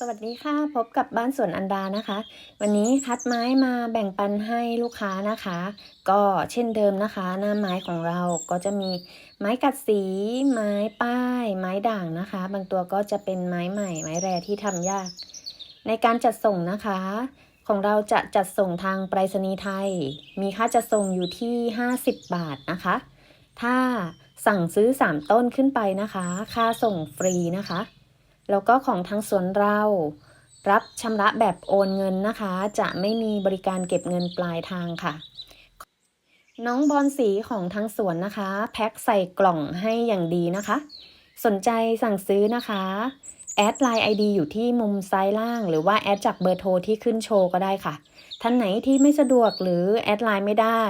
สวัสดีค่ะ พบกับบ้านสวนอันดานะคะ วันนี้คัดไม้มาแบ่งปันให้ลูกค้านะคะ ก็เช่นเดิมนะคะ หน้าไม้ของเราก็จะมีไม้กัดสี ไม้ป้าย ไม้ด่างนะคะ บางตัวก็จะเป็นไม้ใหม่ ไม้แรที่ทำยาก ในการจัดส่งนะคะ ของเราจะจัดส่งทางไปรษณีย์ไทย มีค่าจัดส่งอยู่ที่ 50 บาทนะคะ ถ้าสั่งซื้อ 3 ต้นขึ้นไปนะคะ ค่าส่งฟรีนะคะ แล้วก็ของทางสวนเรา รับชำระแบบโอนเงินนะคะ จะไม่มีบริการเก็บเงินปลายทางค่ะ น้องบอลสีของทางสวนนะคะ แพ็คใส่กล่องให้อย่างดีนะคะ สนใจสั่งซื้อนะคะแอดไลน์ ID อยู่ที่มุมซ้ายล่าง หรือว่าแอดจากเบอร์โทรที่ขึ้นโชว์ก็ได้ค่ะ ท่านไหนที่ไม่สะดวกหรือแอดไลน์ไม่ได้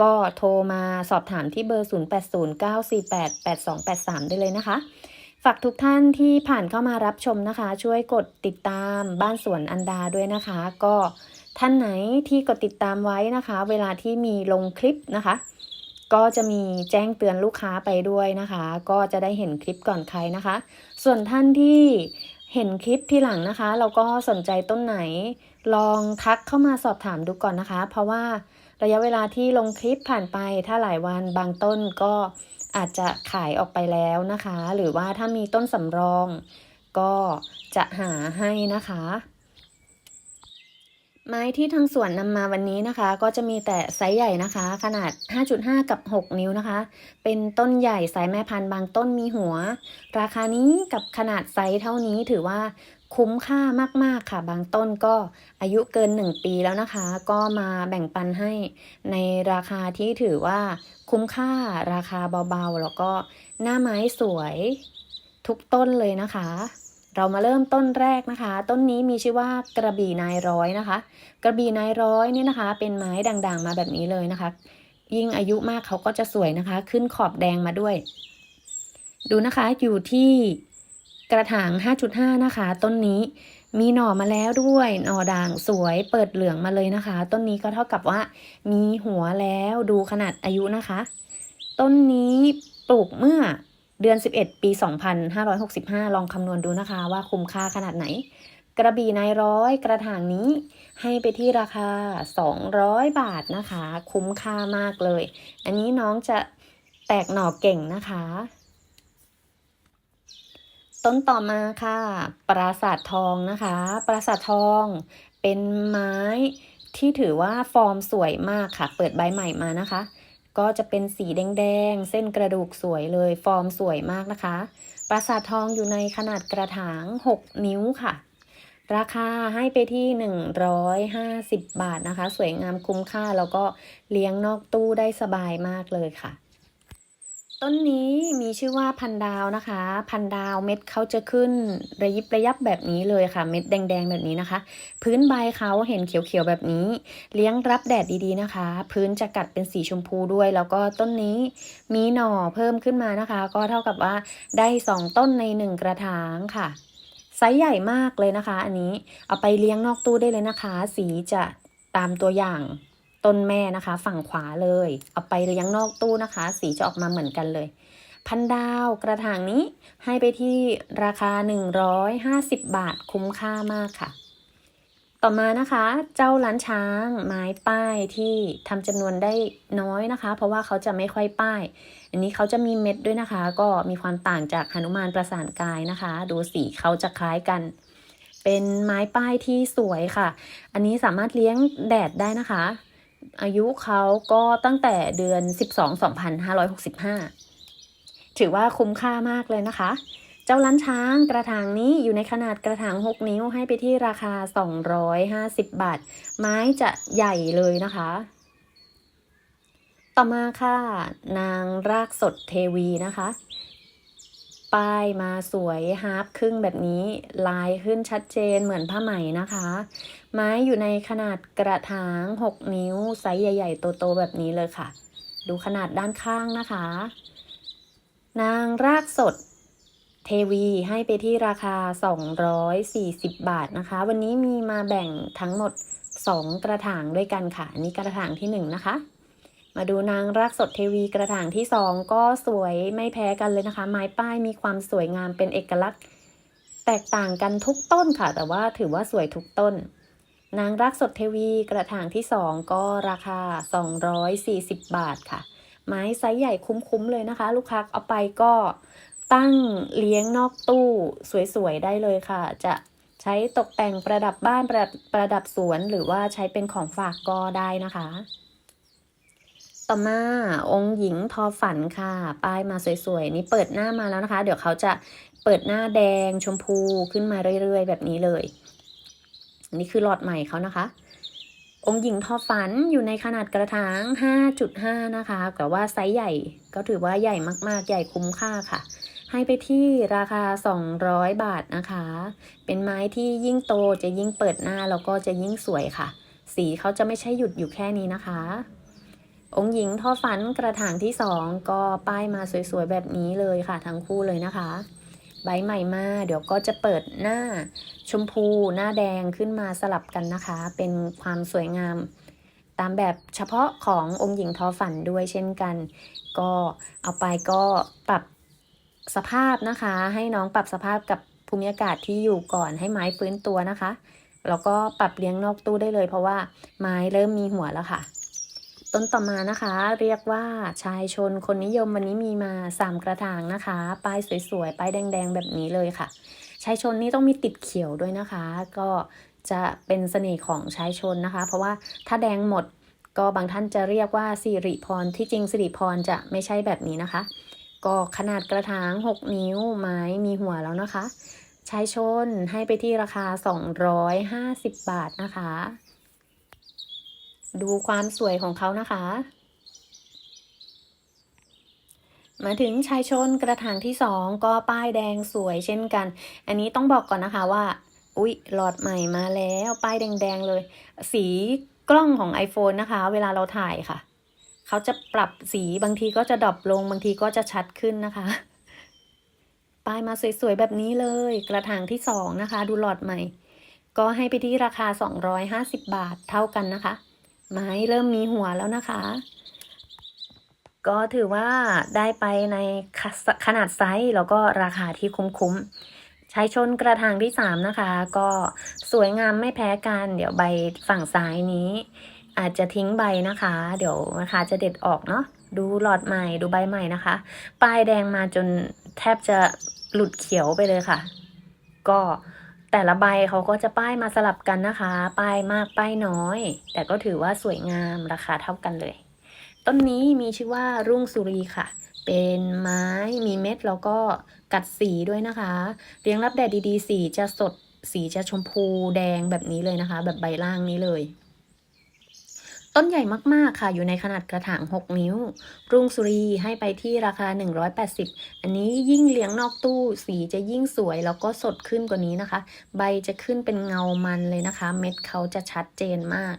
ก็โทรมาสอบถามที่เบอร์ 0809488283 ได้เลยนะคะ ฝากทุกท่านที่ผ่านเข้ามารับชมนะคะ ช่วยกดติดตามบ้านสวนอันดาด้วยนะคะ ก็ท่านไหนที่กดติดตามไว้นะคะ เวลาที่มีลงคลิปนะคะ ก็จะมีแจ้งเตือนลูกค้าไปด้วยนะคะ ก็จะได้เห็นคลิปก่อนใครนะคะ ส่วนท่านที่เห็นคลิปที่หลังนะคะเราก็สนใจต้นไหน ลองทักเข้ามาสอบถามดูก่อนนะคะ เพราะว่าระยะเวลาที่ลงคลิปผ่านไปถ้าหลายวันบางต้นก็ อาจจะขายออกไปแล้วนะคะ หรือว่าถ้ามีต้นสำรอง ก็จะหาให้นะคะ ไม้ที่ทางสวนนำมาวันนี้นะคะ ก็จะมีแต่ไซส์ใหญ่นะคะ ขนาด 5.5 กับ 6 นิ้วนะคะ เป็นต้นใหญ่สายแม่พันธุ์บางต้นมีหัว ราคานี้กับขนาดไซส์เท่านี้ถือว่า คุ้มค่ามาก ๆค่ะ บางต้นก็อายุเกิน 1 ปีแล้วนะคะ ก็มาแบ่งปันให้ในราคาที่ถือว่าคุ้มค่าราคาเบาๆ แล้วก็หน้าไม้สวยทุกต้นเลยนะคะ เรามาเริ่มต้นแรกนะคะ ต้นนี้มีชื่อว่ากระบี่นายร้อยนะคะ กระบี่นายร้อยนี่นะคะ เป็นไม้ด่างๆมาแบบนี้เลยนะคะ ยิ่งอายุมากเขาก็จะสวยนะคะ ขึ้นขอบแดงมาด้วย ดูนะคะอยู่ที่ กระถาง 5.5 นะคะ ต้นนี้มีหน่อมาแล้วด้วย หน่อด่างสวยเปิดเหลืองมาเลยนะคะ ต้นนี้ก็เท่ากับว่า มีหัวแล้วดูขนาดอายุนะคะ ต้นนี้ปลูกเมื่อเดือน 11 ปี 2565 ลองคำนวณดูนะคะว่าคุ้มค่าขนาดไหน กระบี่นายร้อยกระถางนี้ให้ไปที่ราคา 200 บาทนะคะ คุ้มค่ามากเลย อันนี้น้องจะแตกหน่อเก่งนะคะ ต้นต่อมาค่ะ ปราสาททองนะคะ ปราสาททองเป็นไม้ที่ถือว่าฟอร์มสวยมากค่ะ เปิดใบใหม่มานะคะ ก็จะเป็นสีแดงๆ เส้นกระดูกสวยเลย ฟอร์มสวยมากนะคะ ปราสาททองอยู่ในขนาดกระถาง 6 นิ้วค่ะ ราคาให้ไปที่ 150 บาทนะคะ สวยงามคุ้มค่าแล้วก็เลี้ยงนอกตู้ได้สบายมากเลยค่ะ ต้นนี้มีชื่อว่าพันดาวนะคะ พันดาวเม็ดเขาจะขึ้นระยิบระยับแบบนี้เลยค่ะ เม็ดแดงๆแบบนี้นะคะ พื้นใบเขาเห็นเขียวๆแบบนี้ เลี้ยงรับแดดดีๆนะคะ พื้นจะกัดเป็นสีชมพูด้วย แล้วก็ต้นนี้มีหน่อเพิ่มขึ้นมานะคะ ก็เท่ากับว่าได้สองต้นในหนึ่งกระถางค่ะไซส์ใหญ่มากเลยนะคะ อันนี้เอาไปเลี้ยงนอกตู้ได้เลยนะคะ สีจะตามตัวอย่าง ต้นแม่นะคะ ฝั่งขวาเลย เอาไปเลี้ยงนอกตู้นะคะ สีจะออกมาเหมือนกันเลย พันดาวกระถางนี้ให้ไปที่ราคา 150 บาทคุ้มค่ามากค่ะ ต่อมานะคะ เจ้าล้านช้างไม้ป้ายที่ทำจำนวนได้น้อยนะคะ เพราะว่าเขาจะไม่ค่อยป้าย อันนี้เขาจะมีเม็ดด้วยนะคะ ก็มีความต่างจากหนุมานประสานกายนะคะ ดูสีเขาจะคล้ายกันเป็นไม้ป้ายที่สวยค่ะ อันนี้สามารถเลี้ยงแดดได้นะคะ อายุเขาก็ตั้งแต่เดือน 12 2565 ถือว่าคุ้มค่ามากเลยนะคะ เจ้าล้านช้างกระถางนี้อยู่ในขนาดกระถาง 6 นิ้วให้ไปที่ราคา 250 บาท ไม้จะใหญ่เลยนะคะ ต่อมาค่ะ นางรากสดเทวีนะคะ ป้ายมาสวยฮาร์ปครึ่งแบบนี้ ลายขึ้นชัดเจนเหมือนผ้าไหมนะคะ ไม้อยู่ในขนาดกระถาง 6 นิ้ว ไซส์ใหญ่ ๆ โต ๆ แบบนี้เลยค่ะ ดูขนาดด้านข้างนะคะ นางรากสดเทวีให้ไปที่ราคา 240 บาทนะคะ วันนี้มีมาแบ่งทั้งหมด 2 กระถางด้วยกันค่ะนนี้กระถางที่ 1 นะคะ มาดูนางรากสดเทวีกระถางที่ 2 ก็สวยไม่แพ้กันเลยนะคะ ไม้ป้ายมีความสวยงามเป็นเอกลักษณ์ แตกต่างกันทุกต้นค่ะ แต่ว่าถือว่าสวยทุกต้น นางรักสดเทวีกระถางที่ 2 ก็ราคา 240 บาทค่ะ ไม้ไซส์ใหญ่คุ้มๆเลยนะคะ ลูกค้าเอาไปก็ตั้งเลี้ยงนอกตู้สวยๆได้เลยค่ะ จะใช้ตกแต่งประดับบ้านประประดับสวนหรือว่าใช้เป็นของฝากก็ได้นะคะ ต่อมาองค์หญิงทอฝันค่ะ ป้ายมาสวยๆ นี่เปิดหน้ามาแล้วนะคะ เดี๋ยวเขาจะเปิดหน้าแดงชมพูขึ้นมาเรื่อยๆ แบบนี้เลย นี่คือหลอดใหม่เขานะคะ องค์หญิงทอฝันอยู่ในขนาดกระถาง 5.5 นะคะแต่ว่าไซส์ใหญ่ก็ถือว่าใหญ่มากๆ ใหญ่คุ้มค่าค่ะ ให้ไปที่ราคา 200 บาทนะคะ เป็นไม้ที่ยิ่งโตจะยิ่งเปิดหน้าแล้วก็จะยิ่งสวยค่ะ สีเขาจะไม่ใช่หยุดอยู่แค่นี้นะคะ องหญิงทอฝันกระถางที่2ก็ป้ายมาสวยๆแบบนี้เลยค่ะทั้งคู่เลยนะคะ ใบใหม่มาเดี๋ยวก็จะเปิดหน้าชมพูหน้าแดงขึ้นมาสลับกันนะคะ เป็นความสวยงาม ตามแบบเฉพาะขององค์หญิงทอฝันด้วยเช่นกัน ก็เอาไปก็ปรับสภาพนะคะ ให้น้องปรับสภาพกับภูมิอากาศที่อยู่ก่อนให้ไม้ฟื้นตัวนะคะแล้วก็ปรับเลี้ยงนอกตู้ได้เลยเพราะว่าไม้เริ่มมีหัวแล้วค่ะ ต้นต่อมานะคะ เรียกว่าชายชนคนนิยมวันนี้มีมาสามกระถางนะคะป้ายสวยๆป้ายแดงๆ แบบนี้เลยค่ะ ชายชนนี่ต้องมีติดเขียวด้วยนะคะ ก็จะเป็นเสน่ห์ของชายชนนะคะ เพราะว่าถ้าแดงหมดก็บางท่านจะเรียกว่าสิริพรที่จริงสิริพรจะไม่ใช่แบบนี้นะคะ ก็ขนาดกระถาง 6 นิ้วไม้มีหัวแล้วนะคะชายชนให้ไปที่ราคา 250 บาทนะคะ ดูความสวยของเขานะคะ มาถึงชายชนกระถางที่สองก็ป้ายแดงสวยเช่นกัน อันนี้ต้องบอกก่อนนะคะว่า อุ๊ย หลอดใหม่มาแล้ว ป้ายแดงๆเลย สีกล้องของ iPhone นะคะ เวลาเราถ่ายค่ะ เขาจะปรับสีบางทีก็จะดรอปลง บางทีก็จะชัดขึ้นนะคะ ป้ายมาสวยๆแบบนี้เลย กระถางที่สองนะคะ ดูหลอดใหม่ ก็ให้ไปที่ราคา 250 บาทเท่ากันนะคะ ไม้เริ่มมีหัวแล้วนะคะ ก็ถือว่าได้ไปในขนาดไซส์แล้วก็ราคาที่คุ้มๆใช้ชนกระถางที่3นะคะ ก็สวยงามไม่แพ้กัน เดี๋ยวใบฝั่งซ้ายนี้ อาจจะทิ้งใบนะคะ เดี๋ยวนะคะจะเด็ดออกเนาะดูหลอดใหม่ดูใบใหม่นะคะ ป้ายแดงมาจนแทบจะหลุดเขียวไปเลยค่ะ ก็ แต่ละใบเขาก็จะป้ายมาสลับกันนะคะ ป้ายมากป้ายน้อย แต่ก็ถือว่าสวยงามราคาเท่ากันเลย ต้นนี้มีชื่อว่ารุ่งสุรีค่ะ เป็นไม้มีเม็ดแล้วก็กัดสีด้วยนะคะ เลี้ยงรับแดดดีๆ สีจะสดสีจะชมพูแดงแบบนี้เลยนะคะ แบบใบล่างนี้เลย ต้นใหญ่มาก ๆ ค่ะ อยู่ในขนาดกระถาง 6 นิ้ว รุ่งสุรีให้ไปที่ราคา 180 อันนี้ยิ่งเลี้ยงนอกตู้ สีจะยิ่งสวยแล้วก็สดขึ้นกว่านี้นะคะ ใบจะขึ้นเป็นเงามันเลยนะคะ เม็ดเขาจะชัดเจนมาก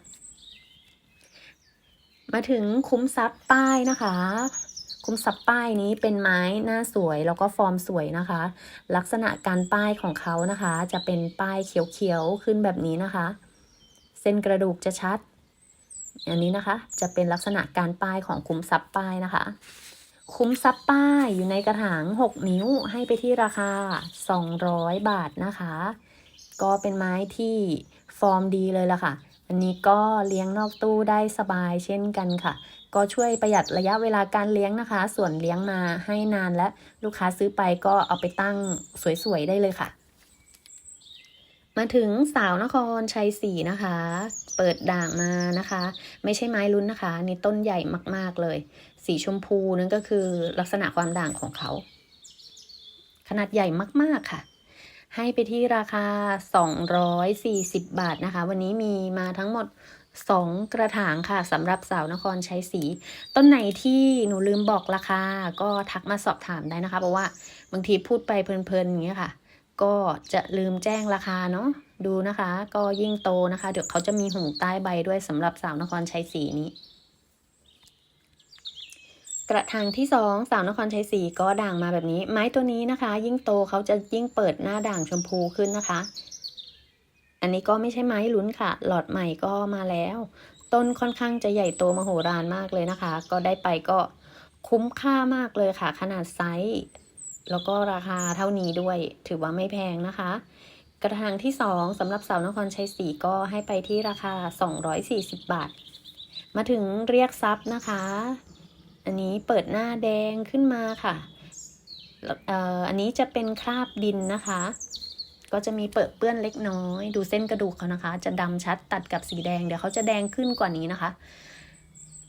มาถึงคุ้มทรัพย์ป้ายนะคะคุ้มทรัพย์ป้ายนี้เป็นไม้หน้าสวยแล้วก็ฟอร์มสวยนะคะ ลักษณะการป้ายของเขานะคะ จะเป็นป้ายเขียวๆขึ้นแบบนี้นะคะ เส้นกระดูกจะชัด อันนี้นะคะ จะเป็นลักษณะการป้ายของคุ้มทรัพย์ป้ายนะคะ คุ้มทรัพย์ป้ายอยู่ในกระถาง 6 นิ้วให้ไปที่ราคา 200 บาทนะคะ ก็เป็นไม้ที่ฟอร์มดีเลยละค่ะ อันนี้ก็เลี้ยงนอกตู้ได้สบายเช่นกันค่ะ ก็ช่วยประหยัดระยะเวลาการเลี้ยงนะคะ ส่วนเลี้ยงมาให้นานและลูกค้าซื้อไปก็เอาไปตั้งสวยๆได้เลยค่ะ มาถึงสาวนครชัยศรีนะคะ เปิดด่างมานะคะ ไม่ใช่ไม้ลุ้นนะคะนี่ต้นใหญ่มากๆเลย สีชมพูนั่นก็คือลักษณะความด่างของเขา ขนาดใหญ่มากๆค่ะ ให้ไปที่ราคา 240 บาทนะคะ วันนี้มีมาทั้งหมด2กระถางค่ะสำหรับสาวนครชัยศรีต้นไหนที่หนูลืมบอกราคาก็ทักมาสอบถามได้นะคะ เพราะว่าบางทีพูดไปเพลินๆอย่างเงี้ยค่ะ ก็จะลืมแจ้งราคาเนาะ ดูนะคะ ก็ยิ่งโตนะคะ เดี๋ยวเขาจะมีหูใต้ใบด้วยสำหรับสาวนครชัยศรีนี้ กระถางที่สองสาวนครชัยศรีก็ด่างมาแบบนี้ ไม้ตัวนี้นะคะ ยิ่งโตเขาจะยิ่งเปิดหน้าด่างชมพูขึ้นนะคะ อันนี้ก็ไม่ใช่ไม้ลุ้นค่ะ หลอดใหม่ก็มาแล้ว ต้นค่อนข้างจะใหญ่โตมโหฬารมากเลยนะคะ ก็ได้ไปก็คุ้มค่ามากเลยค่ะ ขนาดไซส์แล้วก็ราคาเท่านี้ด้วย ถือว่าไม่แพงนะคะ กระถางที่สองสำหรับเสานครชัยศรีก็ให้ไปที่ราคา 240 บาท มาถึงเรียกทรัพย์นะคะ อันนี้เปิดหน้าแดงขึ้นมาค่ะอันนี้จะเป็นคราบดินนะคะ ก็จะมีเปิดเปื้อนเล็กน้อย ดูเส้นกระดูกเขานะคะ จะดำชัดตัดกับสีแดง เดี๋ยวเขาจะแดงขึ้นกว่านี้นะคะ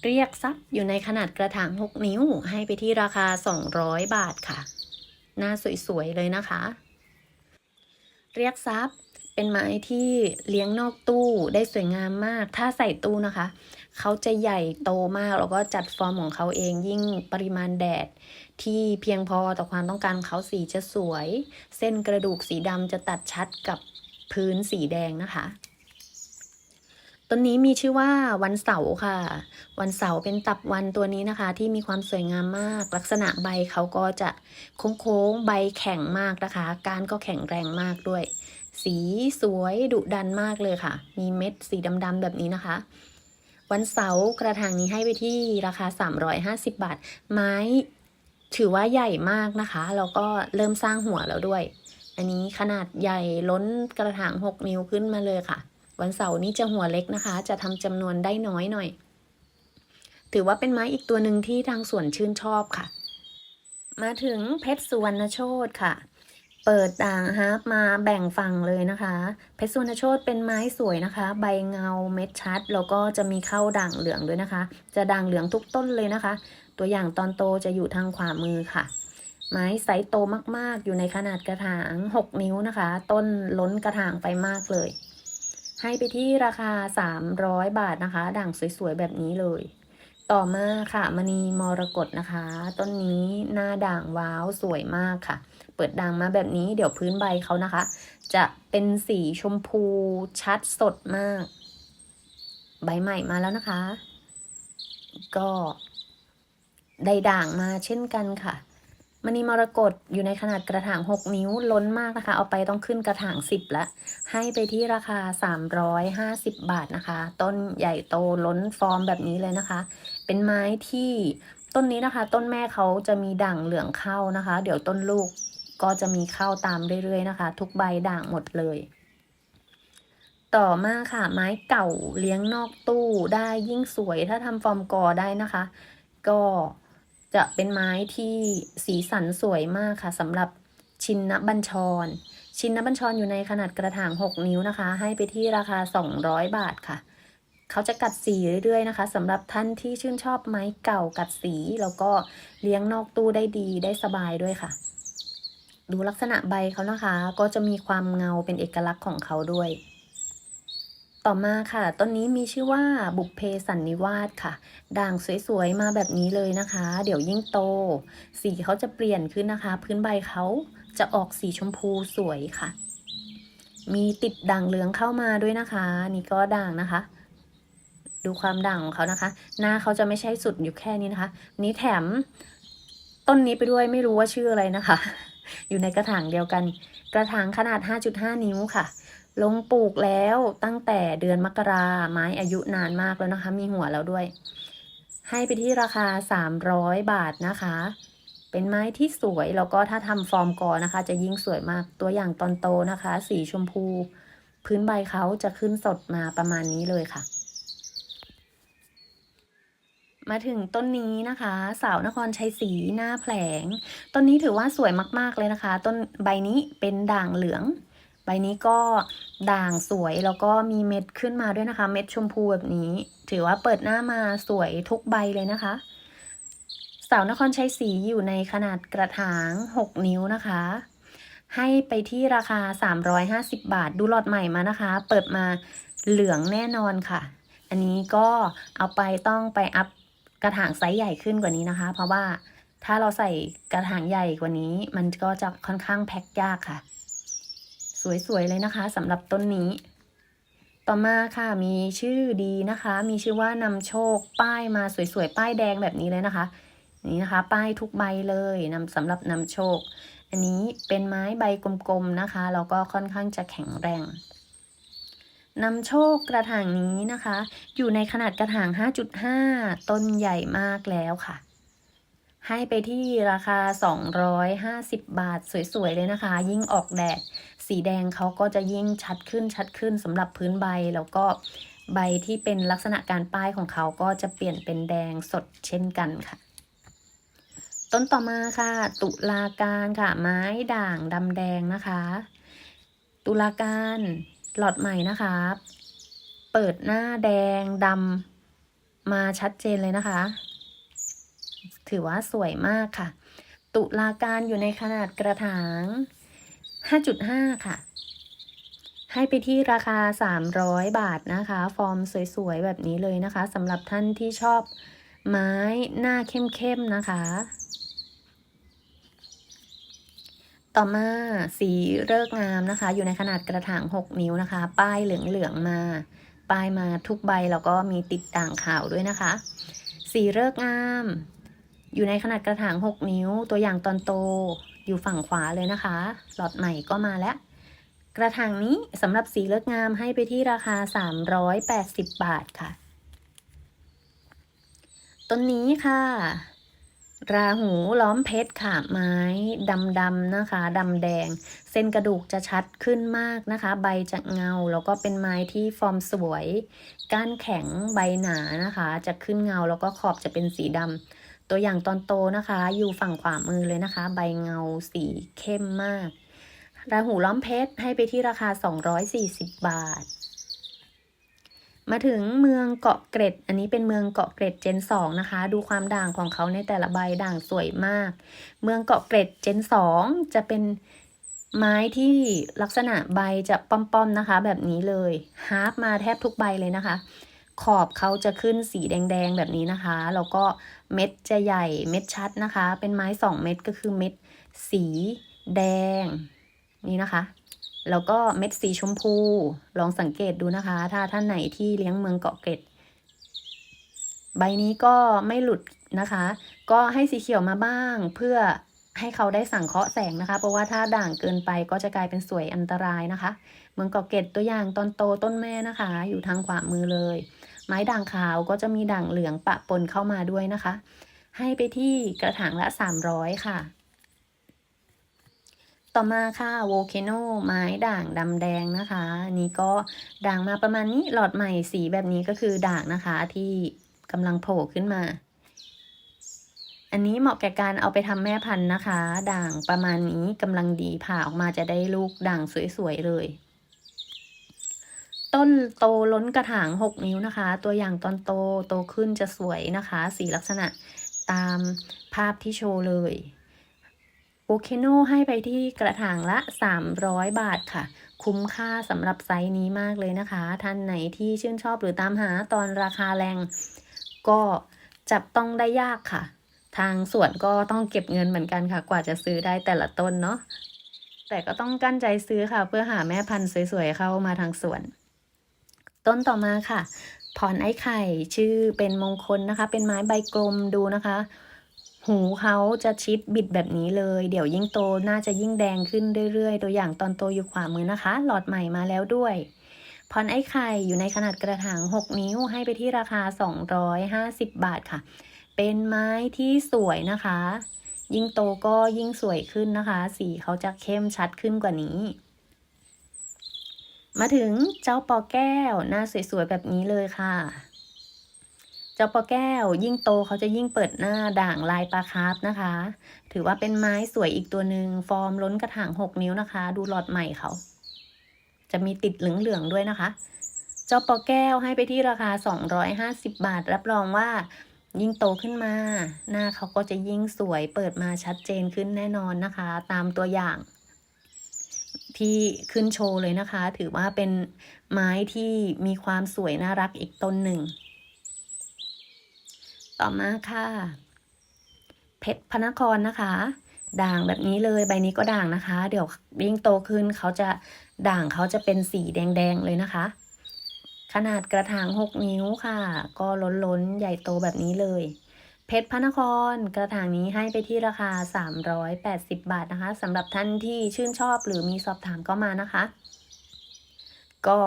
เรียกทรัพย์อยู่ในขนาดกระถาง 6 นิ้ว ให้ไปที่ราคา 200 บาทค่ะ หน้าสวยๆเลยนะคะ เรียกทรัพย์ เป็นไม้ที่เลี้ยงนอกตู้ได้สวยงามมาก ถ้าใส่ตู้นะคะ เขาจะใหญ่โตมาก แล้วก็จัดฟอร์มของเขาเองยิ่งปริมาณแดด ที่เพียงพอต่อความต้องการเขาสีจะสวย เส้นกระดูกสีดำจะตัดชัดกับพื้นสีแดงนะคะ ต้นนี้มีชื่อว่าวันเสาร์ค่ะ วันเสาร์เป็นตับวันตัวนี้นะคะ ที่มีความสวยงามมาก ลักษณะใบเขาก็จะโค้งๆใบแข็งมากนะคะ การก็แข็งแรงมากด้วย สีสวยดุดันมากเลยค่ะ มีเม็ดสีดำๆแบบนี้นะคะ วันเสาร์กระถางนี้ให้ไปที่ราคา 350 บาท ไม้ถือว่าใหญ่มากนะคะแล้วก็เริ่มสร้างหัวแล้วด้วย อันนี้ขนาดใหญ่ล้นกระถาง 6 นิ้วขึ้นมาเลยค่ะ วันเสาร์นี้จะหัวเล็กนะคะ จะทำจำนวนได้น้อยหน่อย ถือว่าเป็นไม้อีกตัวหนึ่งที่ทางสวนชื่นชอบค่ะ มาถึงเพชรสุวรรณโชตค่ะ เปิดด่างฮาร์ปมาแบ่งฝั่งเลยนะคะ เพชรสุวรรณโชตเป็นไม้สวยนะคะ ใบเงาเม็ดชัด แล้วก็จะมีเข้าด่างเหลืองด้วยนะคะ จะด่างเหลืองทุกต้นเลยนะคะ ตัวอย่างตอนโตจะอยู่ทางขวามือค่ะไม้ไซส์โตมากๆ อยู่ในขนาดกระถาง 6 นิ้วนะคะ ต้นล้นกระถางไปมากเลย ให้ไปที่ราคา 300 บาทนะคะ ด่างสวยๆ แบบนี้เลย ต่อมาค่ะมณีมรกตนะคะ ต้นนี้หน้าด่างว้าวสวยมากค่ะ เปิดด่างมาแบบนี้เดี๋ยวพื้นใบเขานะคะ จะเป็นสีชมพูชัดสดมาก ใบใหม่มาแล้วนะคะ ก็ได้ด่างมาเช่นกันค่ะ มณีมรกตอยู่ในขนาดกระถาง 6 นิ้วล้นมากนะคะ เอาไปต้องขึ้นกระถาง 10 ละ ให้ไปที่ราคา 350 บาทนะคะ ต้นใหญ่โตล้นฟอร์มแบบนี้เลยนะคะ เป็นไม้ที่ต้นนี้นะคะ ต้นแม่เขาจะมีด่างเหลืองเข้านะคะ เดี๋ยวต้นลูกก็จะมีเข้าตามเรื่อยๆนะคะ ทุกใบด่างหมดเลย ต่อมาค่ะ ไม้เก่าเลี้ยงนอกตู้ได้ยิ่งสวยถ้าทำฟอร์มกอได้นะคะ ก็ จะเป็นไม้ที่สีสันสวยมากค่ะสำหรับชินนบัญชร ชินนบัญชรอยู่ในขนาดกระถาง 6 นิ้วนะคะ ให้ไปที่ราคา 200 บาทค่ะ เขาจะกัดสีเรื่อยๆนะคะสำหรับท่านที่ชื่นชอบไม้เก่ากัดสี แล้วก็เลี้ยงนอกตู้ได้ดีได้สบายด้วยค่ะ ดูลักษณะใบเขานะคะ ก็จะมีความเงาเป็นเอกลักษณ์ของเขาด้วย ต่อมาค่ะ ต้นนี้มีชื่อว่าบุพเพสันนิวาสค่ะ ด่างสวยๆ มาแบบนี้เลยนะคะ เดี๋ยวยิ่งโต สีเขาจะเปลี่ยนขึ้นนะคะ พื้นใบเขาจะออกสีชมพูสวยค่ะ มีติดด่างเหลืองเข้ามาด้วยนะคะ นี่ก็ด่างนะคะ ดูความด่างของเขานะคะ หน้าเขาจะไม่ใช่สุดอยู่แค่นี้นะคะ นี้แถมต้นนี้ไปด้วยไม่รู้ว่าชื่ออะไรนะคะ อยู่ในกระถางเดียวกัน กระถางขนาด 5.5 นิ้วค่ะ ลงปลูกแล้วตั้งแต่เดือนมกราไม้อายุนานมากแล้วนะคะ มีหัวแล้วด้วย ให้ไปที่ราคา 300 บาทนะคะ เป็นไม้ที่สวยแล้วก็ถ้าทำฟอร์มกอนะคะ จะยิ่งสวยมากตัวอย่างตอนโตนะคะ สีชมพู พื้นใบเขาจะขึ้นสดมาประมาณนี้เลยค่ะ มาถึงต้นนี้นะคะ สาวนครชัยศรีหน้าแผลง ต้นนี้ถือว่าสวยมากๆเลยนะคะ ต้นใบนี้เป็นด่างเหลือง ใบนี้ก็ด่างสวยแล้วก็มีเม็ดขึ้นมาด้วยนะคะ เม็ดชมพูแบบนี้ ถือว่าเปิดหน้ามาสวยทุกใบเลยนะคะ สาวนครชัยศรีอยู่ในขนาดกระถาง 6 นิ้วนะคะ ให้ไปที่ราคา 350 บาท ดูหลอดใหม่มานะคะ เปิดมาเหลืองแน่นอนค่ะ อันนี้ก็เอาไปต้องไปอัพกระถางไซส์ใหญ่ขึ้นกว่านี้นะคะ เพราะว่าถ้าเราใส่กระถางใหญ่กว่านี้ มันก็จะค่อนข้างแพ็คยากค่ะ สวยๆเลยนะคะสำหรับต้นนี้ ต่อมาค่ะมีชื่อดีนะคะ มีชื่อว่านำโชคป้ายมาสวยๆป้ายแดงแบบนี้เลยนะคะ นี่นะคะ ป้ายทุกใบเลยนำสำหรับนำโชค อันนี้เป็นไม้ใบกลมๆนะคะแล้วก็ค่อนข้างจะแข็งแรงนำโชคกระถางนี้นะคะ อยู่ในขนาดกระถาง 5.5 ต้นใหญ่มากแล้วค่ะ ให้ไปที่ราคา 250 บาทสวยๆเลยนะคะ ยิ่งออกแดด สีแดงเขาก็จะยิ่งชัดขึ้นชัดขึ้นสำหรับพื้นใบแล้วก็ใบที่เป็นลักษณะการป้ายของเขาก็จะเปลี่ยนเป็นแดงสดเช่นกันค่ะ ต้นต่อมาค่ะ ตุลาการค่ะ ไม้ด่างดำแดงนะคะ ตุลาการหลอดใหม่นะคะ เปิดหน้าแดงดำมาชัดเจนเลยนะคะ ถือว่าสวยมากค่ะ ตุลาการอยู่ในขนาดกระถาง 5.5 ค่ะ ให้ไปที่ราคา 300 บาทนะคะ ฟอร์มสวยๆ แบบนี้เลยนะคะสำหรับท่านที่ชอบไม้หน้าเข้มๆนะคะ ต่อมาสีเลิกงามนะคะ อยู่ในขนาดกระถาง 6 นิ้วนะคะ ป้ายเหลืองๆมา ป้ายมาทุกใบแล้วก็มีติดต่างข่าวด้วยนะคะ สีเลิกงาม อยู่ในขนาดกระถาง 6 นิ้ว ตัวอย่างตอนโต อยู่ฝั่งขวาเลยนะคะ หลอดใหม่ก็มาแล้ว กระถางนี้สำหรับสีเลิกงามให้ไปที่ราคา 380 บาทค่ะ ต้นนี้ค่ะ ราหูล้อมเพชรค่ะ ไม้ดำๆนะคะดำแดง เส้นกระดูกจะชัดขึ้นมากนะคะ ใบจะเงา แล้วก็เป็นไม้ที่ฟอร์มสวย ก้านแข็งใบหนานะคะ จะขึ้นเงาแล้วก็ขอบจะเป็นสีดำ ตัวอย่างตอนโตนะคะ อยู่ฝั่งขวามือเลยนะคะ ใบเงาสีเข้มมากราหูล้อมเพชรให้ไปที่ราคา 240 บาท มาถึงเมืองเกาะเกร็ด อันนี้เป็นเมืองเกาะเกร็ดเจน 2 นะคะ ดูความด่างของเขาในแต่ละใบด่างสวยมาก เมืองเกาะเกร็ดเจน 2 จะเป็นไม้ที่ลักษณะใบจะป้อมๆนะคะ แบบนี้เลยฮาร์ปมาแทบทุกใบเลยนะคะ ขอบเขาจะขึ้นสีแดงๆแบบนี้นะคะ แล้วก็เม็ดจะใหญ่เม็ดชัดนะคะ เป็นไม้2เม็ดก็คือเม็ดสีแดงนี่นะคะ แล้วก็เม็ดสีชมพู ลองสังเกตดูนะคะ ถ้าท่านไหนที่เลี้ยงเมืองเกาะเกร็ด ใบนี้ก็ไม่หลุดนะคะ ก็ให้สีเขียวมาบ้างเพื่อให้เขาได้สังเคราะห์แสงนะคะ เพราะว่าถ้าด่างเกินไปก็จะกลายเป็นสวยอันตรายนะคะ เมืองเกาะเกร็ดตัวอย่างตอนโตต้นแม่นะคะ อยู่ทางขวามือเลย ไม้ด่างขาวก็จะมีด่างเหลืองปะปนเข้ามาด้วยนะคะ ให้ไปที่กระถางละ 300 ค่ะ ต่อมาค่ะโวเคโนไม้ด่างดำแดงนะคะนนี้ก็ด่างมาประมาณนี้หลอดใหม่สีแบบนี้ก็คือด่างนะคะที่กำลังโผล่ขึ้นมา อันนี้เหมาะแก่การเอาไปทำแม่พันธุ์นะคะ ด่างประมาณนี้กำลังดีผ่าออกมาจะได้ลูกด่างสวยๆเลย ต้นโตล้นกระถาง 6 นิ้วนะคะ ตัวอย่างตอนโตโตขึ้นจะสวยนะคะ สีลักษณะตามภาพที่โชว์เลยโอเคโนให้ไปที่กระถางละ 300 บาทค่ะ คุ้มค่าสำหรับไซส์นี้มากเลยนะคะ ท่านไหนที่ชื่นชอบหรือตามหาตอนราคาแรง ก็จับต้องได้ยากค่ะ ทางสวนก็ต้องเก็บเงินเหมือนกันค่ะ กว่าจะซื้อได้แต่ละต้นเนาะแต่ก็ต้องกั้นใจซื้อค่ะ เพื่อหาแม่พันธุ์สวยๆเข้ามาทางสวน ต้นต่อมาค่ะพรไอ้ไข่ชื่อเป็นมงคลนะคะ เป็นไม้ใบกลมดูนะคะ หูเขาจะชิดบิดแบบนี้เลย เดี๋ยวยิ่งโตน่าจะยิ่งแดงขึ้นเรื่อยๆ ตัวอย่างตอนโตอยู่ขวามือนะคะ หลอดใหม่มาแล้วด้วยพรไอ้ไข่อยู่ในขนาดกระถาง 6 นิ้วให้ไปที่ราคา 250 บาทค่ะ เป็นไม้ที่สวยนะคะ ยิ่งโตก็ยิ่งสวยขึ้นนะคะ สีเขาจะเข้มชัดขึ้นกว่านี้ มาถึงเจ้าปอแก้วหน้าสวยๆแบบนี้เลยค่ะ เจ้าปอแก้วยิ่งโตเขาจะยิ่งเปิดหน้าด่างลายปลาคาร์ฟนะคะ ถือว่าเป็นไม้สวยอีกตัวหนึ่งฟอร์มล้นกระถาง6นิ้วนะคะ ดูหลอดใหม่เขาจะมีติดเหลืองๆด้วยนะคะ เจ้าปอแก้วให้ไปที่ราคา 250 บาท รับรองว่ายิ่งโตขึ้นมา หน้าเขาก็จะยิ่งสวยเปิดมาชัดเจนขึ้นแน่นอนนะคะ ตามตัวอย่าง ที่ขึ้นโชว์เลยนะคะ ถือว่าเป็นไม้ที่มีความสวยน่ารักอีกต้นหนึ่ง ต่อมาค่ะ เพชรพนครนะคะ ด่างแบบนี้เลยใบนี้ก็ด่างนะคะ เดี๋ยวยิ่งโตขึ้นเขาจะด่างเขาจะเป็นสีแดงๆเลยนะคะ ขนาดกระถาง 6 นิ้วค่ะ ก็ล้นๆ ใหญ่โตแบบนี้เลย เพชรพระนครกระถางนี้ให้ไปที่ราคา 380 บาทนะคะสำหรับท่านที่ชื่นชอบหรือมีสอบถามก็มานะคะ ก็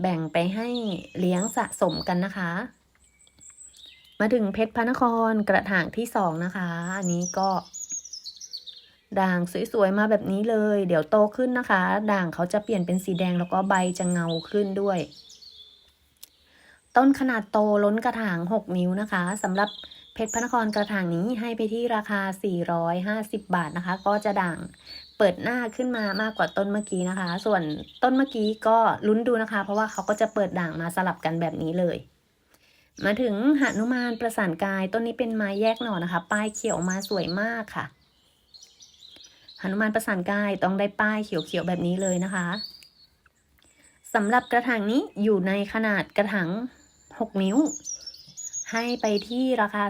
แบ่งไปให้เลี้ยงสะสมกันนะคะ มาถึงเพชรพระนครกระถางที่สองนะคะ อันนี้ก็ ด่างสวยๆมาแบบนี้เลย เดี๋ยวโตขึ้นนะคะ ด่างเขาจะเปลี่ยนเป็นสีแดงแล้วก็ใบจะเงาขึ้นด้วย ต้นขนาดโตล้นกระถาง 6 นิ้วนะคะสำหรับ เพชรพระนครกระถางนี้ให้ไปที่ราคา 450 บาทนะคะ ก็จะด่างเปิดหน้าขึ้นมามากกว่าต้นเมื่อกี้นะคะ ส่วนต้นเมื่อกี้ก็ลุ้นดูนะคะ เพราะว่าเขาก็จะเปิดด่างมาสลับกันแบบนี้เลย มาถึงหนุมานประสานกายต้นนี้เป็นไม้แยกหน่อนะคะ ป้ายเขียวมาสวยมากค่ะหนุมานประสานกายต้องได้ป้ายเขียวๆแบบนี้เลยนะคะสำหรับกระถางนี้อยู่ในขนาดกระถาง6 นิ้ว ให้ไปที่ราคา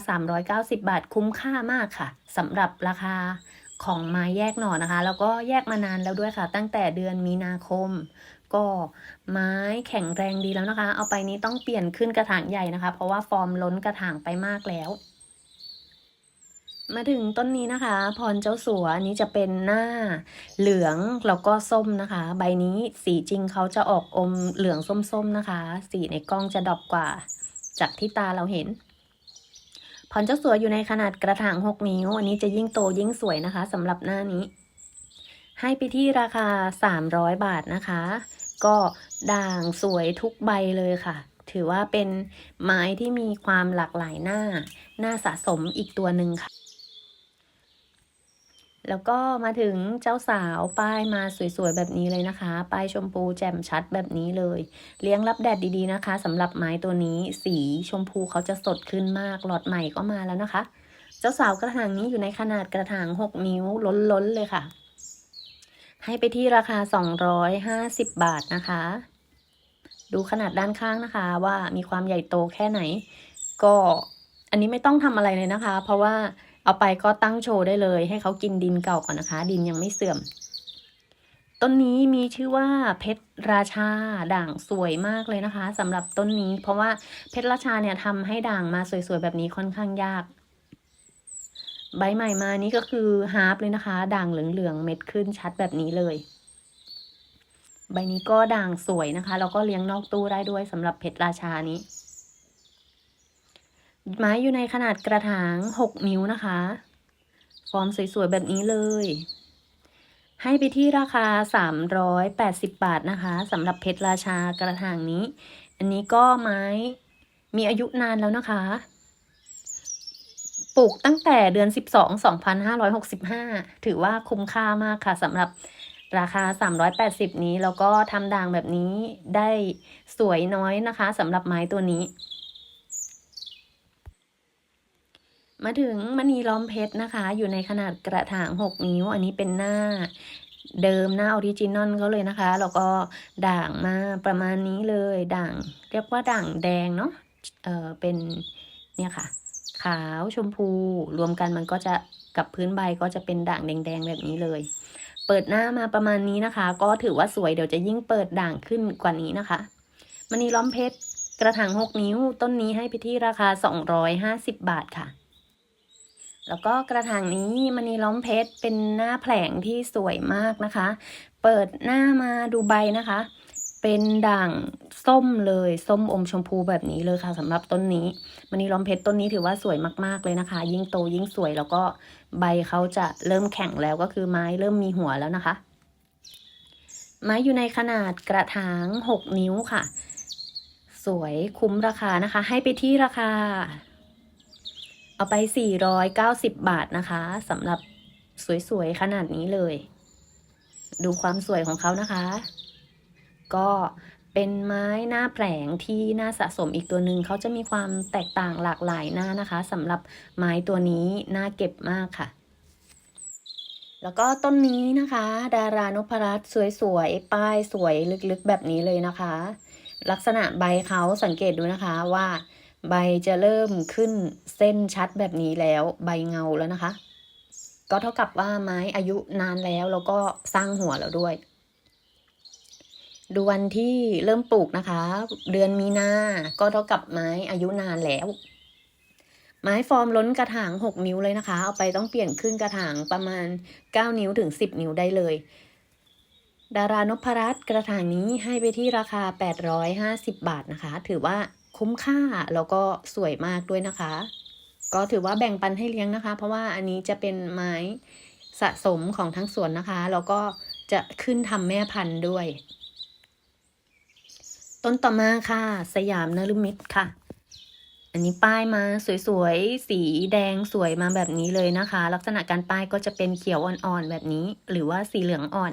390 บาทคุ้มค่ามากค่ะสำหรับราคาของไม้แยกหน่อนะคะ แล้วก็แยกมานานแล้วด้วยค่ะ ตั้งแต่เดือนมีนาคม ก็ไม้แข็งแรงดีแล้วนะคะ เอาไปนี้ต้องเปลี่ยนขึ้นกระถางใหญ่นะคะ เพราะว่าฟอร์มล้นกระถางไปมากแล้ว มาถึงต้นนี้นะคะ พรเจ้าสัวอันนี้จะเป็นหน้าเหลืองแล้วก็ส้มนะคะ ใบนี้สีจริงเขาจะออกอมเหลืองส้มๆนะคะ สีในกล้องจะดอปกว่า จากที่ตาเราเห็นผ่อนเจ้าสัวอยู่ในขนาดกระถาง 6 นิ้ว อันนี้จะยิ่งโตยิ่งสวยนะคะสำหรับหน้านี้ ให้ไปที่ราคา 300 บาทนะคะ ก็ด่างสวยทุกใบเลยค่ะ ถือว่าเป็นไม้ที่มีความหลากหลายหน้า หน้าสะสมอีกตัวหนึ่งค่ะ แล้วก็มาถึงเจ้าสาวป้ายมาสวยๆแบบนี้เลยนะคะ ป้ายชมพูแจ่มชัดแบบนี้เลย เลี้ยงรับแดดดีๆนะคะสำหรับไม้ตัวนี้สีชมพูเขาจะสดขึ้นมากหลอดใหม่ก็มาแล้วนะคะ เจ้าสาวกระถางนี้อยู่ในขนาดกระถาง 6 นิ้วล้นๆเลยค่ะ ให้ไปที่ราคา 250 บาทนะคะ ดูขนาดด้านข้างนะคะว่ามีความใหญ่โตแค่ไหน ก็อันนี้ไม่ต้องทำอะไรเลยนะคะ เพราะว่า เอาไปก็ตั้งโชว์ได้เลย ให้เขากินดินเก่าก่อนนะคะ ดินยังไม่เสื่อม ต้นนี้มีชื่อว่าเพชรราชาด่างสวยมากเลยนะคะสำหรับต้นนี้ เพราะว่าเพชรราชาเนี่ยทำให้ด่างมาสวยๆแบบนี้ค่อนข้างยาก ใบใหม่มานี้ก็คือฮาร์ปเลยนะคะ ด่างเหลืองๆเม็ดขึ้นชัดแบบนี้เลย ใบนี้ก็ด่างสวยนะคะแล้วก็เลี้ยงนอกตู้ได้ด้วยสำหรับเพชรราชานี้ ไม้อยู่ในขนาดกระถาง 6 นิ้วนะคะ ฟอร์มสวยๆ แบบนี้เลย ให้ไปที่ราคา 380 บาทนะคะสำหรับเพชรราชากระถางนี้ อันนี้ก็ไม้มีอายุนานแล้วนะคะ ปลูกตั้งแต่เดือน 12 2565 ถือว่าคุ้มค่ามากค่ะสำหรับราคา 380 นี้ แล้วก็ทำด่างแบบนี้ได้สวยน้อยนะคะสำหรับไม้ตัวนี้ มาถึงมณีล้อมเพชรนะคะ อยู่ในขนาดกระถาง 6 นิ้ว อันนี้เป็นหน้าเดิมหน้าออริจินอลเขาเลยนะคะ แล้วก็ด่างมาประมาณนี้เลยด่าง เรียกว่าด่างแดงเนาะเออเป็นเนี่ยค่ะ ขาวชมพูรวมกันมันก็จะกับพื้นใบก็จะเป็นด่างแดงๆแบบนี้เลย เปิดหน้ามาประมาณนี้นะคะ ก็ถือว่าสวยเดี๋ยวจะยิ่งเปิดด่างขึ้นกว่านี้นะคะมณีล้อมเพชรกระถาง 6 นิ้วต้นนี้ให้ไปที่ราคา 250 บาทค่ะ แล้วก็กระถางนี้มณีล้อมเพชรเป็นหน้าแผลงที่สวยมากนะคะ เปิดหน้ามาดูใบนะคะ เป็นด่างส้มเลยส้มอมชมพูแบบนี้เลยค่ะสำหรับต้นนี้มณีล้อมเพชรต้นนี้ถือว่าสวยมากๆเลยนะคะ ยิ่งโตยิ่งสวยแล้วก็ใบเขาจะเริ่มแข็งแล้วก็คือไม้เริ่มมีหัวแล้วนะคะ ไม้อยู่ในขนาดกระถาง 6 นิ้วค่ะ สวยคุ้มราคานะคะ ให้ไปที่ราคา เอาไป 490 บาทนะคะสำหรับสวยๆ ขนาดนี้เลย ดูความสวยของเขานะคะ ก็เป็นไม้หน้าแผลงที่น่าสะสมอีกตัวหนึ่งเขาจะมีความแตกต่างหลากหลายหน้านะคะสำหรับไม้ตัวนี้น่าเก็บมากค่ะ แล้วก็ต้นนี้นะคะ ดารานพรัตน์สวยๆ ป้ายสวยลึกๆ แบบนี้เลยนะคะ ลักษณะใบเขาสังเกตดูนะคะว่า ใบจะเริ่มขึ้นเส้นชัดแบบนี้แล้วใบเงาแล้วนะคะ ก็เท่ากับว่าไม้อายุนานแล้วแล้วก็สร้างหัวแล้วด้วย ดูวันที่เริ่มปลูกนะคะ เดือนมีนาก็เท่ากับไม้อายุนานแล้ว ไม้ฟอร์มล้นกระถาง 6 นิ้วเลยนะคะ เอาไปต้องเปลี่ยนขึ้นกระถางประมาณ 9 นิ้วถึง 10 นิ้วได้เลย ดารานพรัตน์กระถางนี้ให้ไปที่ราคา 850 บาทนะคะ ถือว่า คุ้มค่าแล้วก็สวยมากด้วยนะคะ ก็ถือว่าแบ่งปันให้เลี้ยงนะคะ เพราะว่าอันนี้จะเป็นไม้สะสมของทั้งสวนนะคะแล้วก็จะขึ้นทำแม่พันธุ์ด้วย ต้นต่อมาค่ะ สยามนฤมิตค่ะ อันนี้ป้ายมาสวยๆ สีแดงสวยมาแบบนี้เลยนะคะ ลักษณะการป้ายก็จะเป็นเขียวอ่อนๆแบบนี้ หรือว่าสีเหลืองอ่อน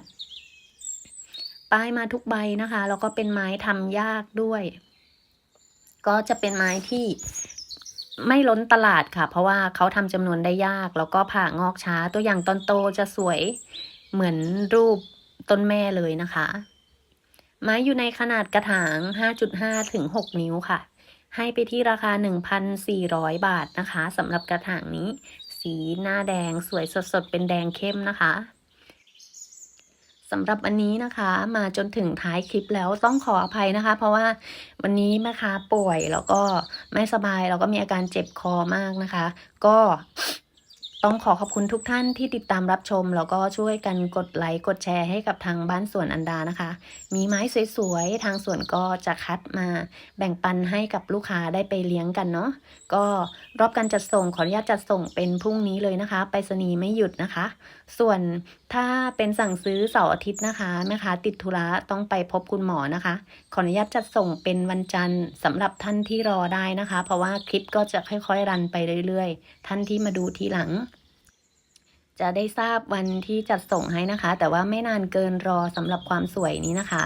ป้ายมาทุกใบนะคะแล้วก็เป็นไม้ทำยากด้วย ก็จะเป็นไม้ที่ไม่ล้นตลาดค่ะ เพราะว่าเขาทำจำนวนได้ยาก แล้วก็ผ่างอกช้า ตัวอย่างตอนโตจะสวยเหมือนรูปต้นแม่เลยนะคะ ไม้อยู่ในขนาดกระถาง 5.5 ถึง 6 นิ้วค่ะ ให้ไปที่ราคา 1,400 บาทนะคะสำหรับกระถางนี้ สีหน้าแดงสวยสดๆ เป็นแดงเข้มนะคะ สำหรับอันนี้นะคะ มาจนถึงท้ายคลิปแล้วต้องขออภัยนะคะ เพราะว่าวันนี้แม่ค้าป่วยแล้วก็ไม่สบายแล้วก็มีอาการเจ็บคอมากนะคะ ก็ ต้องขอขอบคุณทุกท่านที่ติดตามรับชม แล้วก็ช่วยกันกดไลค์กดแชร์ให้กับทางบ้านสวนอันดานะคะ มีไม้สวยๆ ทางสวนก็จะคัดมาแบ่งปันให้กับลูกค้าได้ไปเลี้ยงกันเนาะก็รอบการจัดส่งขออนุญาตจัดส่งเป็นพรุ่งนี้เลยนะคะไปรษณีย์ไม่หยุดนะคะ ส่วนถ้าเป็นสั่งซื้อเสาร์อาทิตย์นะคะแม่ค้าติดธุระต้องไปพบคุณหมอนะคะ ขออนุญาตจัดส่งเป็นวันจันทร์สำหรับท่านที่รอได้นะคะ เพราะว่าคลิปก็จะค่อยๆรันไปเรื่อยๆ ท่านที่มาดูทีหลัง จะได้ทราบวันที่จัดส่งให้นะคะ แต่ว่าไม่นานเกินรอสำหรับความสวยนี้นะคะ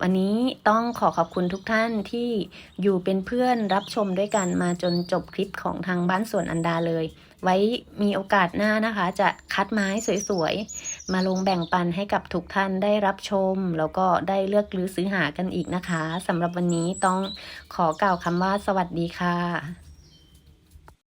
วันนี้ต้องขอขอบคุณทุกท่านที่อยู่เป็นเพื่อนรับชมด้วยกันมาจนจบคลิปของทางบ้านสวนอันดาเลย ไว้มีโอกาสหน้านะคะ จะคัดไม้สวยๆ มาลงแบ่งปันให้กับทุกท่านได้รับชม แล้วก็ได้เลือกหรือซื้อหากันอีกนะคะสำหรับวันนี้ต้องขอกล่าวคำว่าสวัสดีค่ะ